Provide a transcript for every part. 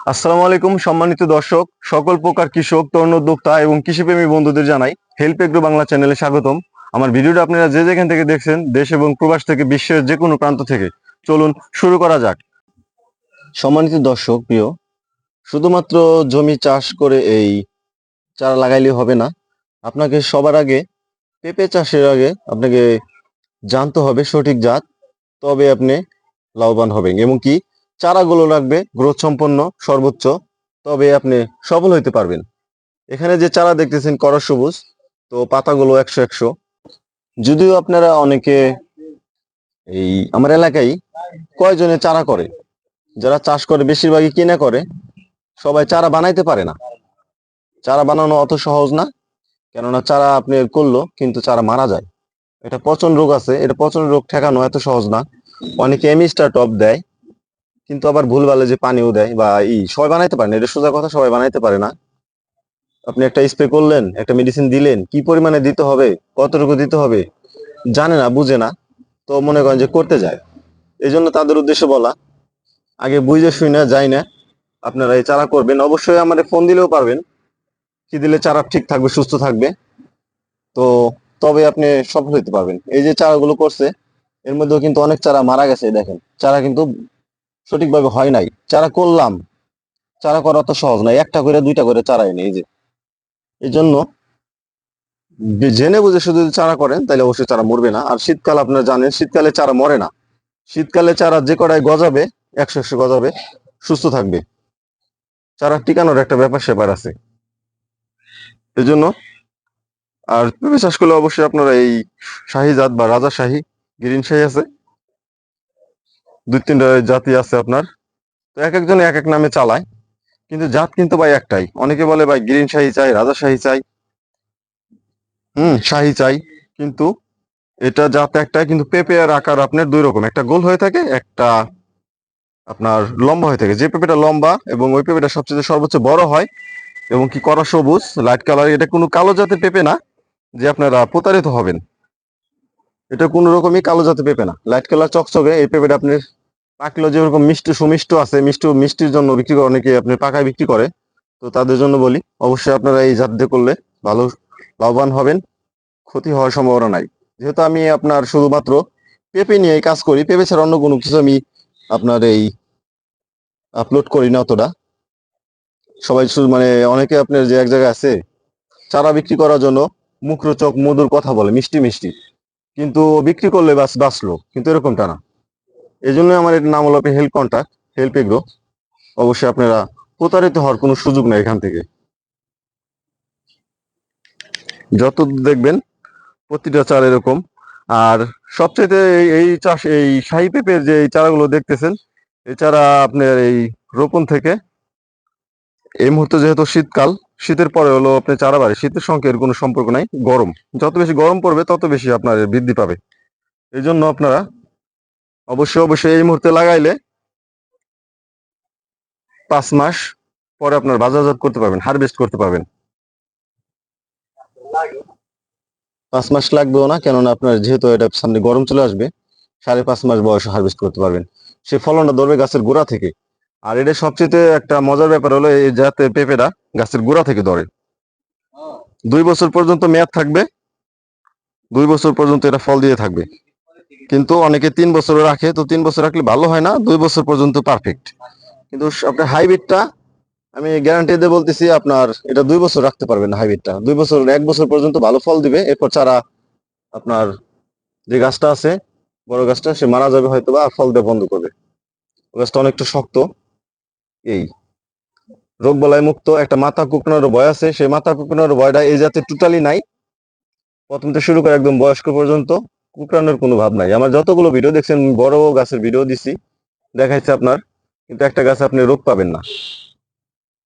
আসসালামু আলাইকুম, সম্মানিত দর্শক, সকল প্রকার কৃষক, তরুণ উদ্যোক্তা এবং কৃষিপ্রেমী বন্ধুদের জানাই হেল্প এগ্রো বাংলা চ্যানেলে স্বাগতম। আমার ভিডিওটা আপনারা যে যেখান থেকে দেখছেন, দেশ এবং প্রবাস থেকে বিশ্বের যে কোনো প্রান্ত থেকে, চলুন শুরু করা যাক। সম্মানিত দর্শক, প্রিয়, শুধুমাত্র জমি চাষ করে এই চারা লাগাইলে হবে না। আপনাকে সবার আগে, পেঁপে চাষের আগে আপনাকে জানতে হবে সঠিক জাত, তবে আপনি লাভবান হবেন। এবং কি? চারাগুলো লাগবে গ্রোথ সম্পন্ন সর্বোচ্চ, তবে আপনি সফল হইতে পারবেন। এখানে যে চারা দেখতেছেন করস সবুজ, তো পাতাগুলো একশো একশো। যদিও আপনারা অনেকে এই আমার এলাকায় কয়জনে চারা করে? যারা চাষ করে, বেশিরভাগই কিনে করে, সবাই চারা বানাইতে পারে না। চারা বানানো অত সহজ না, কেননা চারা আপনি করল, কিন্তু চারা মারা যায়। এটা পচন রোগ আছে, এটা পচন রোগ ঠেকানো এত সহজ না। অনেকে এমিস্টার টপ দেয় কিন্তু আবার ভুল ভালে যে পানিও দেয় বা ই, সবাই বানাইতে পারে না, এটা সোজা কথা, সবাই বানাইতে পারে না। আপনি একটা স্প্রে করলেন, একটা মেডিসিন দিলেন, কি পরিমাণে দিতে হবে, কতটুকু দিতে হবে, জানে না, বুঝে না, তো মনে করেন যে করতে যায়। এই জন্য তাদের উদ্দেশ্যে বলা, আগে বুঝে শুই না যাই না, আপনারা এই চারা করবেন। অবশ্যই আমাদের ফোন দিলেও পারবেন, কি দিলে চারা ঠিক থাকবে, সুস্থ থাকবে, তো তবে আপনি সফল হতে পারবেন। এই যে চারাগুলো করছে, এর মধ্যেও কিন্তু অনেক চারা মারা গেছে, দেখেন। চারা কিন্তু সঠিকভাবে হয় নাই। চারা করলাম। চারা করা তো সহজ নয়। একটা করে, দুইটা করে চারা এনে এই যে। এই জন্য জেনে বুঝে শুধু যদি চারা করেন, তাহলে অবশ্যই চারা মরবে না। আর শীতকাল আপনারা জানেন, শীতকালে চারা মরে না। শীতকালে চারা যে কটায় গজাবে, একশো একশো গজাবে, সুস্থ থাকবে। চারা টিকানোর একটা ব্যাপার স্যাপার আছে। এই জন্য আর পেঁপে চাষ করলে অবশ্যই আপনারা এই শাহী জাত বা রাজা শাহী, গ্রিন শাহী আছে। দুই তিনটা জাতি আছে আপনার। তো এক একজনে এক এক নামে চালায়। কিন্তু জাত কিন্তু ভাই একটাই। অনেকে বলে ভাই গ্রিন শাহী চাই, রাজা শাহী চাই। হুম, শাহী চাই। কিন্তু এটা জাত একটাই, কিন্তু পেঁপের আকার আপনার দুই রকম। একটা গোল হয়ে থাকে, একটা আপনার লম্বা হয়ে থাকে। যে পেঁপেটা লম্বা এবং ওই পেঁপেটা সবচেয়ে সর্বোচ্চ বড় হয় এবং কি করা সবুজ, লাইট কালার, এটা কোনো কালো জাতের পেঁপে না, যে আপনারা প্রতারিত হবেন। এটা কোনো রকমই কালো জাতের পেঁপে না। লাইট কালার চকচকে, এই পেঁপেটা আপনি পাকলো যেরকম মিষ্টি সুমিষ্ট আছে, মিষ্টি মিষ্টির জন্য বিক্রি করে, অনেকে আপনি পাকায় বিক্রি করে, তো তাদের জন্য বলি, অবশ্যই আপনারা এই জাত দিয়ে করলে ভালো লাভবান হবেন, ক্ষতি হওয়ার সম্ভাবনা নাই। যেহেতু আমি আপনার শুধুমাত্র পেঁপে নিয়ে কাজ করি, পেঁপে ছাড়া অন্য কোনো কিছু আমি আপনার এই আপলোড করি না অতটা। সবাই শুধু মানে অনেকে আপনার যে এক জায়গায় আছে, চারা বিক্রি করার জন্য মুখরোচক মধুর কথা বলে, মিষ্টি মিষ্টি। কিন্তু বিক্রি করলে বাস বাঁচলো, কিন্তু এরকমটা না। এই জন্য আমার এর নাম হলো আপনি হেল্প কন্ট্যাক্ট হেল্প এগ্রো অবশ্যই আপনারা প্রতারিত হওয়ার কোনো সুযোগ নেই এখান থেকে। যত দেখবেন, প্রতিটা চার এরকম। আর সবচেয়ে এই- এই চাষ, এই শাহী পেঁপের যে এই চারাগুলো দেখতেছেন, এই চারা আপনার এই রোপণ থেকে এই মুহূর্তে যেহেতু শীতকাল, শীতের পরে হলো আপনি চারা বাড়ে। শীতের সঙ্গে এর কোনো সম্পর্ক নাই, গরম। যত বেশি গরম পড়বে, তত বেশি আপনার বৃদ্ধি পাবে। এই জন্য আপনারা অবশ্যই অবশ্যই এই মুহূর্তে লাগাইলে পাঁচ মাস পরে আপনার বাজারজাত করতে পারবেন হারভেস্ট করতে পারবেন। পাঁচ মাস লাগবেও না, কেননা আপনার যেহেতু এটা সামনে গরম চলে আসবে, সাড়ে পাঁচ মাস বয়সে হারভেস্ট করতে পারবেন। সে ফলনটা ধরবে গাছের গোড়া থেকে। আর এটা সবচেয়ে একটা মজার ব্যাপার হলো, এই যাতে পেঁপেটা গাছের গোড়া থেকে ধরে। দুই বছর পর্যন্ত মেয়াদ থাকবে, দুই বছর পর্যন্ত এটা ফল দিয়ে থাকবে। কিন্তু অনেকে তিন বছর রাখে, তো তিন বছর রাখলে ভালো হয় না, দুই বছর পর্যন্ত পারফেক্ট কিন্তু আপনার হাইব্রিডটা আমি গ্যারান্টি দিয়ে বলতেছি আপনার, এটা দুই বছর রাখতে পারবেন হাইব্রিডটা দুই বছর, এক বছর পর্যন্ত ভালো ফল দিবে, এরপর চারা আপনার যে গাছটা আছে, বড় গাছটা, সে মারা যাবে হয়তো বা ফল দেওয়া বন্ধ করবে। গাছটা অনেকটা শক্ত, এই রোগ বলায় মুক্ত, একটা মাথা কুকনার ভয় আছে, সেই মাথা কুকনার ভয়টা এই জাতে টোটালি নাই। প্রথম থেকে শুরু করে একদম বয়স্ক পর্যন্ত। কুকরানোর কোনো ভাব নাই। আমার যতগুলো ভিডিও দেখছেন বড় গাছের ভিডিও দিছি, দেখাইছে আপনার, কিন্তু একটা গাছে আপনি রোগ পাবেন না।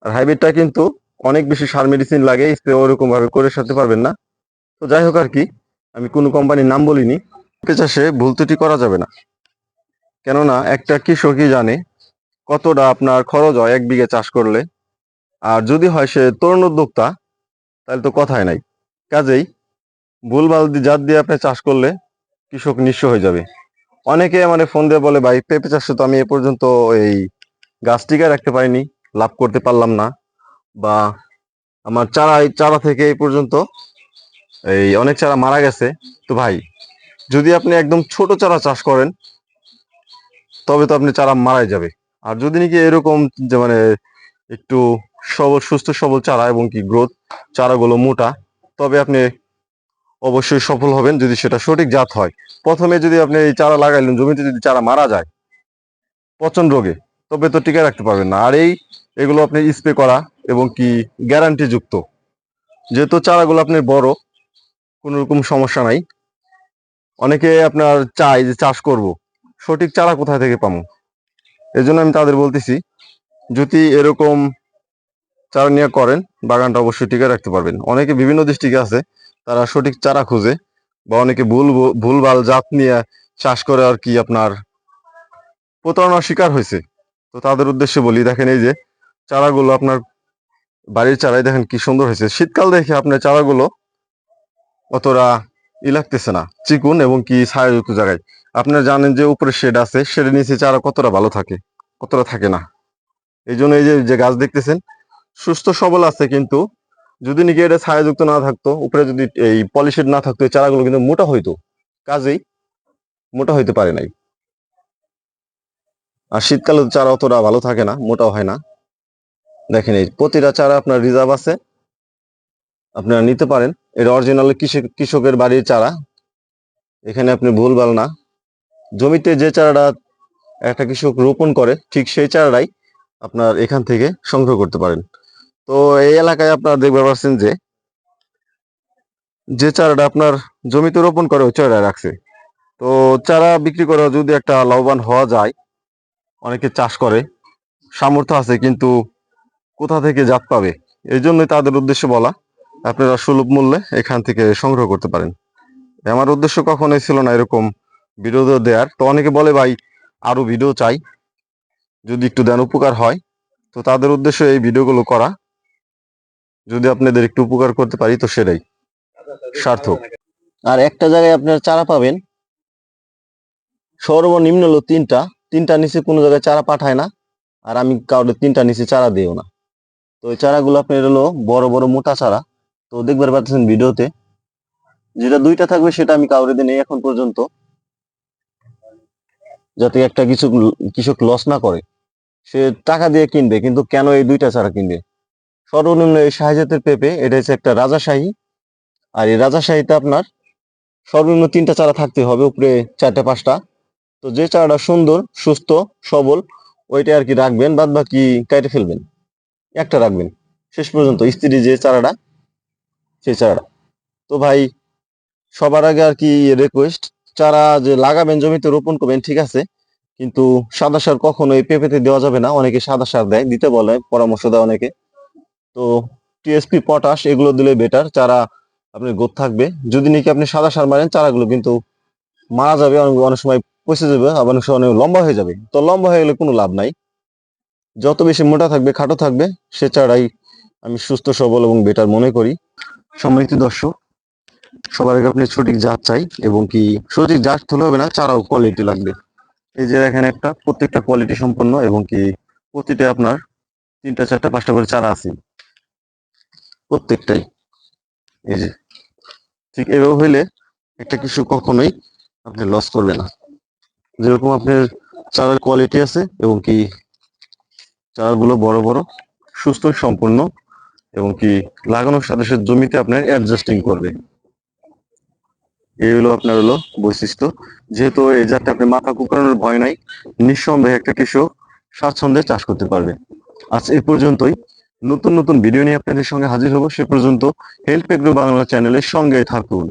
আর হাইব্রিডটা কিন্তু অনেক বেশি সার মেডিসিন লাগে স্প্রে ওরকম ভাবে করে সাথে পারবেন না। তো যাই হোক আর কি, আমি কোনো কোম্পানির নাম বলিনি। চাষে ভুল ত্রুটি করা যাবে না। কেননা একটা কৃষকই জানে কতটা আপনার খরচ হয় এক বিঘে চাষ করলে। আর যদি হয় সে তরুণ উদ্যোক্তা, তাহলে তো কথাই নাই। কাজেই ভুলভাল জাত দিয়ে আপনি চাষ করলে কৃষক নিঃস্ব হয়ে যাবে। অনেকে মানে ফোন দিয়ে বলে, ভাই, পেঁপে চাষে তো আমি এ পর্যন্ত এই গাছ টিকে রাখতে পারিনি, লাভ করতে পারলাম না। বা আমার চারা চারা থেকে এই পর্যন্ত এই অনেক চারা মারা গেছে। তো ভাই, যদি আপনি একদম ছোট চারা চাষ করেন, তবে তো আপনি চারা মারাই যাবে। আর যদি নাকি এরকম যে মানে একটু সবল, সুস্থ, সবল চারা এবং কি গ্রোথ চারাগুলো মোটা, তবে আপনি অবশ্যই সফল হবেন যদি সেটা সঠিক জাত হয়। প্রথমে যদি আপনি এই চারা লাগাইলেন, জমিতে যদি চারা মারা যায়, পচন রোগে, তবে তো টিকে রাখতে পারবেন না। আর এই, এগুলো আপনি স্প্রে করা এবং কি গ্যারান্টি যুক্ত। যেহেতু চারাগুলো আপনি বড়, কোনো রকম সমস্যা নাই। অনেকে আপনার চাই যে চাষ করব, সঠিক চারা কোথায় থেকে পাবো এই জন্য আমি তাদের বলতেছি, যদি এরকম চারা নিয়ে করেন, বাগানটা অবশ্যই টিকে রাখতে পারবেন। অনেকে বিভিন্ন দৃষ্টিকে আছে তারা সঠিক চারা খুঁজে বা অনেকে ভুল ভুলভাল জাত নিয়ে চাষ করে আর কি আপনার প্রতারণার শিকার হয়েছে। তো তাদের উদ্দেশ্যে বলি, দেখেন এই যে চারাগুলো আপনার বাড়ির চারাই দেখেন কি সুন্দর হয়েছে। শীতকাল দেখে আপনার চারাগুলো অতটা ই লাগতেছে না, চিকুন এবং কি ছায়াযুক্ত জায়গায়। আপনারা জানেন যে উপরে শেড আছে, শেডের নিচে চারা কতটা ভালো থাকে, কতটা থাকে না। এই জন্য এই যে যে গাছ দেখতেছেন, সুস্থ সবল আছে কিন্তু যদি নাকি এটা ছায়াযুক্ত না থাকতো, উপরে যদি এই পলিশেড না থাকতো চারাগুলো কিন্তু মোটা হইতো। কাজেই মোটা হইতে পারে নাই। আর শীতকালে চারা অতটা ভালো থাকে না মোটা হয় না। দেখেন এই প্রতিটা চারা আপনার রিজার্ভ আছে। আপনারা নিতে পারেন। এটা অরিজিনাল কৃষক কৃষকের বাড়ির চারা। এখানে আপনি ভুলভাল না। জমিতে যে চারাটা একটা কৃষক রোপণ করে, ঠিক সেই চারাটাই আপনার এখান থেকে সংগ্রহ করতে পারেন। তো এই এলাকায় আপনারা দেখতে পাচ্ছেন যে যে চারাটা আপনার জমিতে রোপণ করে ওই চারা রাখছে। তো চারা বিক্রি করে যদি একটা লাভবান হওয়া যায়, অনেকে চাষ করে, সামর্থ্য আছে কিন্তু কোথা থেকে জাত পাবে? এই জন্যই তাদের উদ্দেশ্যে বলা, আপনারা সুলভ মূল্যে এখান থেকে সংগ্রহ করতে পারেন। আমার উদ্দেশ্য কখনোই ছিল না এরকম ভিডিও দেওয়ার তো অনেকে বলে, ভাই, আরও ভিডিও চাই। যদি একটু দেন উপকার হয়। তো তাদের উদ্দেশ্য এই ভিডিওগুলো করা যদি আপনাদের একটু উপকার করতে পারি তো সেটাই। সার্থক। আর একটা জায়গায় আপনার চারা পাবেন। সর্বনিম্ন হলো তিনটা। তিনটা নিচে কোনো জায়গায় চারা পাঠায় না। আর আমি কাউকে তিনটা নিচে চারা দিও না। তো ওই চারাগুলো আপনার হলো বড় বড়, মোটা চারা। তো দেখবার পাচ্ছেন ভিডিওতে। যেটা দুইটা থাকবে সেটা আমি কাউরে দিই নেই এখন পর্যন্ত। যাতে একটা কিছু কৃষক লস না করে। সে টাকা দিয়ে কিনবে, কিন্তু কেন এই দুইটা চারা কিনবে? সর্বনিম্ন এই শাহজাতের পেঁপে, এটা হচ্ছে একটা রাজাশাহী আর এই রাজাশাহীতে আপনার সর্বনিম্ন তিনটা চারা থাকতে হবে, উপরে চারটে, পাঁচটা। তো যে চারাটা সুন্দর, সুস্থ, সবল, ওইটা আর কি রাখবেন বাদ বাকি কেটে ফেলবেন। একটা রাখবেন। শেষ পর্যন্ত স্ত্রী যে চারাটা, সেই চারাটা। তো ভাই, সবার আগে আর কি রিকোয়েস্ট চারা যে লাগাবেন, জমিতে রোপণ করবেন, ঠিক আছে। কিন্তু সাদা সার কখনোই পেঁপেতে দেওয়া যাবে না। অনেকে সাদা সার দেয়, দিতে বলে, পরামর্শ দেয় অনেকে। তো টিএসপি পটাশ এগুলো দিলে বেটার চারা আপনার গোদ থাকবে। যদি নাকি আপনি সাদা সার মারেন, চারাগুলো কিন্তু মারা যাবে, অনেক অনেক সময় পচে যাবে, আবার অনেক সময় অনেক লম্বা হয়ে যাবে। তো লম্বা হয়ে গেলে কোনো লাভ নাই। যত বেশি মোটা থাকবে, খাটো থাকবে, সে চারাই আমি সুস্থ, সবল এবং বেটার মনে করি। সম্মানিত দর্শক, সবার আগে আপনি সঠিক জাত চাই এবং কি সঠিক জাত হলে হবে না, চারাও কোয়ালিটি লাগবে। এই যে এখানে একটা, প্রত্যেকটা কোয়ালিটি সম্পন্ন এবং কি প্রতিটা আপনার তিনটা, চারটা, পাঁচটা করে চারা আছে। প্রত্যেকটাই। এই যে, ঠিক এভাবে হইলে একটা কিছু কখনোই আপনি লস করবে না। যেরকম আপনার চারার কোয়ালিটি আছে এবং কি চারাগুলো বড় বড়, সুস্থ, সম্পূর্ণ এবং কি লাগানোর সাথে সাথে জমিতে আপনার অ্যাডজাস্টিং করবে। এই আপনার হলো বৈশিষ্ট্য। যেহেতু এই জাতটা আপনি মাথা কুকানোর ভয় নাই, নিঃসন্দেহে একটা কৃষক স্বাচ্ছন্দ্যে চাষ করতে পারবে। আজ এ পর্যন্তই। নতুন নতুন ভিডিও নিয়ে আপনাদের সঙ্গে হাজির হব। সে পর্যন্ত হেল্প এগ্রো বাংলা চ্যানেলের সঙ্গে থাকুন।